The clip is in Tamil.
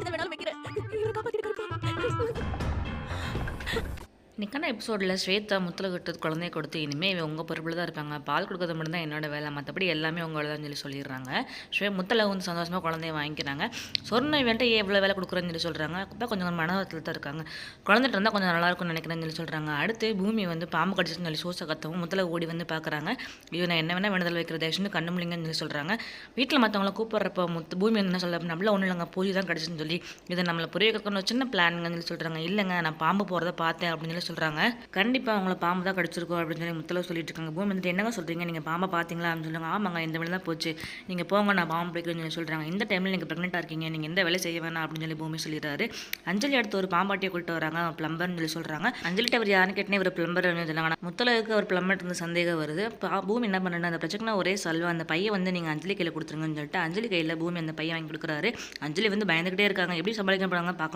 கழுத்தை வேணாலும் வைக்கிறேன். இன்றைக்கான எபிசோடில் ஸ்வேதா முத்தல கட்டுறது குழந்தைய கொடுத்து இனிமேல் இவன் உங்கள் பொறுப்பில் தான் இருப்பாங்க. பால் கொடுக்கறது மட்டும் தான் என்னோட வேலை. மற்றபடி எல்லாமே உங்களோட தான் சொல்லி சொல்லிடுறாங்க. ஸ்வே முத்தல வந்து சந்தோஷமாக குழந்தைய வாங்கிக்கிறாங்க. சொன்ன இவன்ட்டு ஏன் இவ்வளோ வேலை கொடுக்குறேன்னு சொல்லி சொல்கிறாங்க அப்போ கொஞ்சம் மனவத்தில் தான் இருக்காங்க. குழந்தைட்டு இருந்தால் கொஞ்சம் நல்லாயிருக்கும்னு நினைக்கிறேன்னு சொல்லி சொல்கிறாங்க அடுத்து பூமி வந்து பாம்பு கடிச்சுன்னு சொல்லி சூசை கத்தவும் முத்தல ஓடி வந்து பார்க்குறாங்க இவனை என்ன வேணால் வேண்டுதல் வைக்கிற தயவுன்னு கண்ணு முடிங்கன்னு சொல்லி சொல்கிறாங்க வீட்டில் மற்றவங்கள கூப்பிட்றப்ப முத்து பூமி வந்து என்ன சொல்ல நம்மள ஒன்றும் இல்லைங்க. பூஜை தான் கிடச்சுன்னு சொல்லி இதை நம்மளை புரிய வைக்கணும் சின்ன பிளானுங்கன்னு சொல்லி சொல்கிறாங்க இல்லைங்க நான் பாம்பு போகிறத பார்த்தேன் அப்படின்னு சொல்லி சொல்கிறாங்க கண்டிப்பாக அவங்கள பாம்பு தான் கடிச்சிருக்கோம் அப்படின்னு சொல்லி முத்தல சொல்லிட்டு இருக்காங்க பூமி வந்துட்டு என்னங்க சொல்கிறீங்க நீங்கள் பாம்பை பார்த்தீங்களா அப்படின்னு சொல்லுவாங்க. ஆமாங்க இந்த வேலை தான் போச்சு. நீங்கள் போங்க நான் பாம்பு பிடிக்கிறேன்னு சொல்லி சொல்கிறாங்க இந்த டைமில் நீங்கள் ப்ரெக்னெண்ட்டாக இருக்கீங்க. நீங்கள் எந்த வேலை செய்ய வேணாம் அப்படின்னு சொல்லி பூமி சொல்லிடுறாரு. அஞ்சலி அடுத்து ஒரு பாம்பாட்டியை கூப்பிட்டு வராங்க. பிளம்பர்னு சொல்லி சொல்கிறாங்க அஞ்சலிட்ட அவர் யாருன்னு கேட்டனே ஒரு பிளம்பர் சொல்லுவாங்க. முத்தலவுக்கு அவர் பிளம்பர் இருந்து சந்தேகம் வருது. பா- பூமி என்ன பண்ணுறது அந்த பிரச்சனை ஒரே சல்வா அந்த பையன் வந்து நீங்கள் அஞ்சலி கையில் கொடுத்துருங்கன்னு சொல்லிட்டு அஞ்சலி கையில் பூமி அந்த பையன் வாங்கி கொடுக்குறாரு. அஞ்சலி வந்து பயந்துக்கிட்டே இருக்காங்க. எப்படி சமாளிக்க போகிறாங்க பார்க்கலாம்